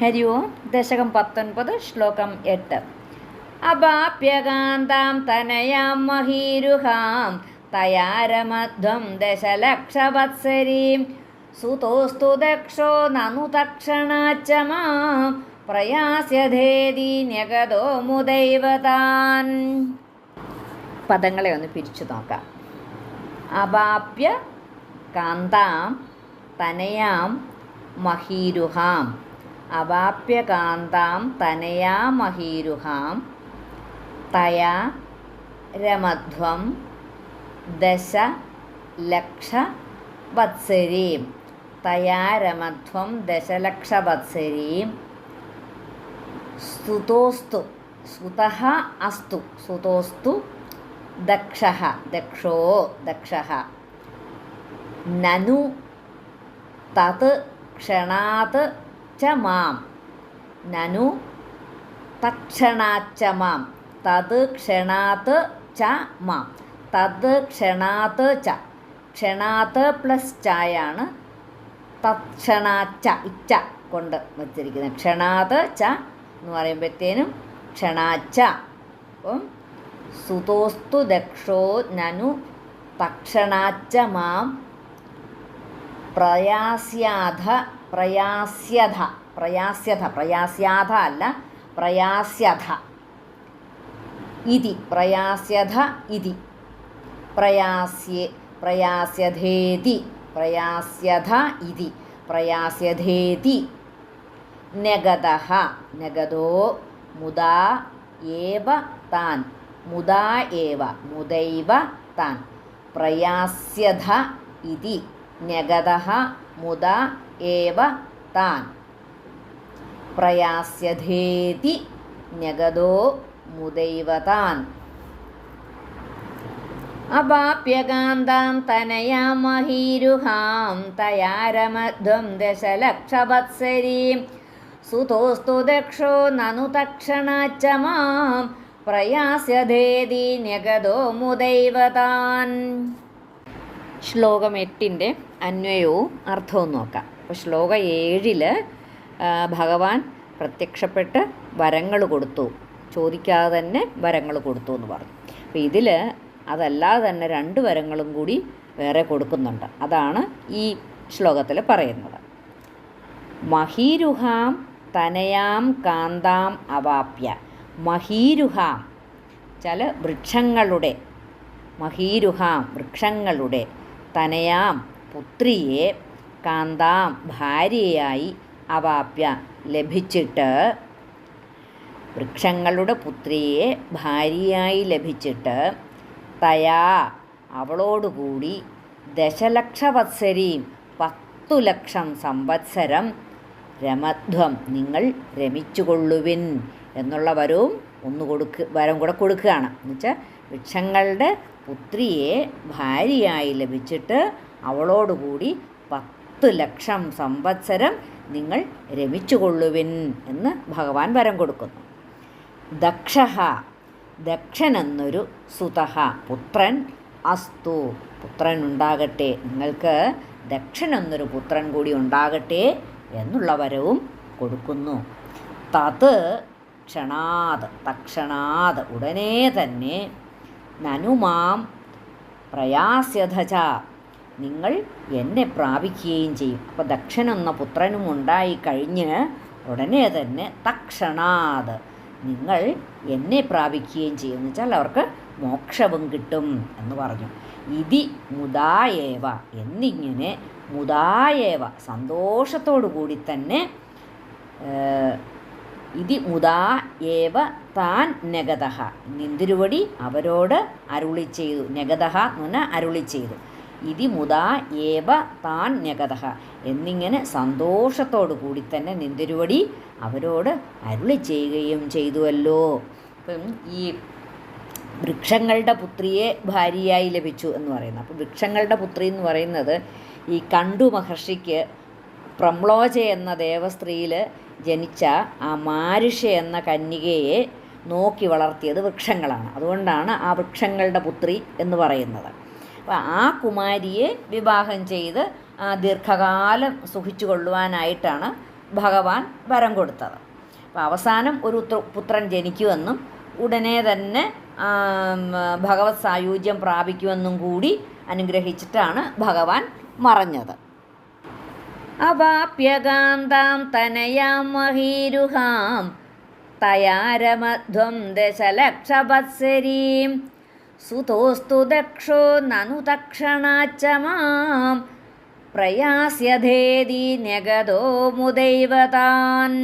ഹരി ഓം ദശകം പത്തൊൻപത് ശ്ലോകം എട്ട് അപാപ്യകാന്താം തനയാം മഹീരുഹാം തയാരമധ്വം ദശലക്ഷവത്സരീം സുതോസ്തു ദക്ഷോ നനു തക്ഷണാച്ച മാം ന്യഗതോ മുദൈവതാൻ പദങ്ങളെ ഒന്ന് പിരിച്ചു നോക്കാം. അപാപ്യ കാന്താം തനയാം മഹീരുഹാം. അവാപ്യ കാന്താം തനയാ മഹീരുഹാം തയാ രമധ്വം ദശ ലക്ഷ വത്സരീം തയാ രമധ്വം ദശലക്ഷവത്സരീം സ്തുതോസ്തു സുതഃ അസ്തു സുതോസ്തു ദക്ഷ ദക്ഷോ ദക്ഷ. നനു തത് ക്ഷണാത് ച മാം. നനു തക്ഷണാച്ച മാം. തത് ക്ഷണാത് ച മാം. തത് ക്ഷണാത് ച. ക്ഷണാത് പ്ലസ് ചായാണ് തത്ക്ഷണാച്ച ഇച്ച കൊണ്ട് വച്ചിരിക്കുന്നത്. ക്ഷണാത് ച എന്ന് പറയുമ്പോഴത്തേനും ക്ഷണാച്ച. അപ്പം സുതോസ്തു ദക്ഷോ നനു തക്ഷണാച്ച മാം. പ്രയാസ്യാധ പ്രയാസ്യധ പ്രയാസ്യത പ്രയാസ്യാധ അല്ല പ്രയാസ്യത ഇതി പ്രയാസ്യത ഇതി. പ്രയാസ്യേ പ്രയാസ്യധേതി പ്രയാസ്യത ഇതി പ്രയാസ്യധേതി. നഗത നഗതോ മുദാ ഏവ താൻ. മുദാ ഏവ മുദൈവ താൻ. പ്രയാസ്യത ഇതി ന്യഗതഃ മുദ ഏവ താൻ. പ്രയാസ്യധേതി ന്യഗതോ മുദൈവ താൻ. അപാപ്യകാന്താം തനയാമഹീരുഹാം തയാരമധ്വം ദശലക്ഷവത്സരീം. സുതോസ്തു ദക്ഷോ നനു തക്ഷണാച്ച മാം. പ്രയാസ്യധേതി ന്യഗതോ മുദൈവ താൻ. ശ്ലോകം എട്ടിന്റെ അന്വയവും അർത്ഥവും നോക്കാം. അപ്പോൾ ശ്ലോകം ഏഴിൽ ഭഗവാൻ പ്രത്യക്ഷപ്പെട്ട് വരങ്ങൾ കൊടുത്തു. ചോദിക്കാതെ തന്നെ വരങ്ങൾ കൊടുത്തു എന്ന് പറഞ്ഞു. അപ്പോൾ ഇതിൽ അതല്ലാതെ തന്നെ രണ്ട് വരങ്ങളും കൂടി വേറെ കൊടുക്കുന്നുണ്ട്. അതാണ് ഈ ശ്ലോകത്തിൽ പറയുന്നത്. മഹീരുഹാം തനയാം കാന്താം അവാപ്യ. മഹീരുഹാം ചില വൃക്ഷങ്ങളുടെ മഹീരുഹാം വൃക്ഷങ്ങളുടെ തനയാം പുത്രിയെ കാന്താം ഭാര്യയായി അവാപ്യ ലഭിച്ചിട്ട് വൃക്ഷങ്ങളുടെ പുത്രിയെ ഭാര്യയായി ലഭിച്ചിട്ട് തയാ അവളോടുകൂടി ദശലക്ഷവത്സരീം പത്തു ലക്ഷം സംവത്സരം രമധ്വം നിങ്ങൾ രമിച്ചുകൊള്ളുവിൻ എന്നുള്ള വരവും ഒന്ന് കൊടുക്ക് വരം കൂടെ കൊടുക്കുകയാണ്. എന്നുവെച്ചാൽ വൃക്ഷങ്ങളുടെ പുത്രിയെ ഭാര്യയായി ലഭിച്ചിട്ട് അവളോടുകൂടി പത്ത് ലക്ഷം സംവത്സരം നിങ്ങൾ രമിച്ചുകൊള്ളുവിൻ എന്ന് ഭഗവാൻ വരം കൊടുക്കുന്നു. ദക്ഷ ദക്ഷൻ എന്നൊരു സുതഹ പുത്രൻ അസ്തു. പുത്രൻ ഉണ്ടാകട്ടെ നിങ്ങൾക്ക് ദക്ഷൻ എന്നൊരു പുത്രൻ കൂടി ഉണ്ടാകട്ടെ എന്നുള്ള വരവും കൊടുക്കുന്നു. തത് ക്ഷണാത് തക്ഷണാത് ഉടനെ തന്നെ നനുമാം പ്രയാസ്യധച. നിങ്ങൾ എന്നെ പ്രാപിക്കുകയും ചെയ്യും. അപ്പോൾ ദക്ഷൻ എന്ന പുത്രനും ഉണ്ടായി കഴിഞ്ഞ് ഉടനെ തന്നെ തക്ഷണാത്. നിങ്ങൾ എന്നെ പ്രാപിക്കുകയും ചെയ്യും. എന്ന് വെച്ചാൽ അവർക്ക് മോക്ഷവും കിട്ടും എന്ന് പറഞ്ഞു. ഇതി മുദായേവ. എന്നിങ്ങനെ മുദായേവ സന്തോഷത്തോടു കൂടി തന്നെ ഇതി മുതാ ഏവ താൻ നഗതഹ നിന്തിരുവടി അവരോട് അരുളി ചെയ്തു. നഗതഹ എന്ന് പറഞ്ഞാൽ അരുളി ചെയ്തു. ഇതി മുതാ ഏവ താൻ നഗതഹ എന്നിങ്ങനെ സന്തോഷത്തോടു കൂടി തന്നെ നിന്തിരുവടി അവരോട് അരുളി ചെയ്യുകയും ചെയ്തുവല്ലോ. അപ്പം ഈ വൃക്ഷങ്ങളുടെ പുത്രിയെ ഭാര്യയായി ലഭിച്ചു എന്ന് പറയുന്നത് അപ്പോൾ വൃക്ഷങ്ങളുടെ പുത്രി എന്ന് പറയുന്നത് ഈ കണ്ടു മഹർഷിക്ക് പ്രംളോജ എന്ന ദേവസ്ത്രീയിൽ ജനിച്ച ആ മാരുഷ എന്ന കന്യകയെ നോക്കി വളർത്തിയത് വൃക്ഷങ്ങളാണ്. അതുകൊണ്ടാണ് ആ വൃക്ഷങ്ങളുടെ പുത്രി എന്ന് പറയുന്നത്. അപ്പോൾ ആ കുമാരിയെ വിവാഹം ചെയ്ത് ദീർഘകാലം സുഖിച്ചു കൊള്ളുവാനായിട്ടാണ് ഭഗവാൻ വരം കൊടുത്തത്. അപ്പോൾ അവസാനം ഒരു പുത്രൻ ജനിക്കുമെന്നും ഉടനെ തന്നെ ഭഗവത് സായുജ്യം പ്രാപിക്കുമെന്നും കൂടി അനുഗ്രഹിച്ചിട്ടാണ് ഭഗവാൻ മറഞ്ഞത്. അവാപ്യകാന്താം തനയാം മഹീരുഹാം തയാരമധ്വം ദശലക്ഷവത്സരീം സുതോസ്തു ദക്ഷോ നനു തക്ഷണാച്ച മാം പ്രയാസ്യധേതി ന്യഗതോ മുദൈവതാൻ.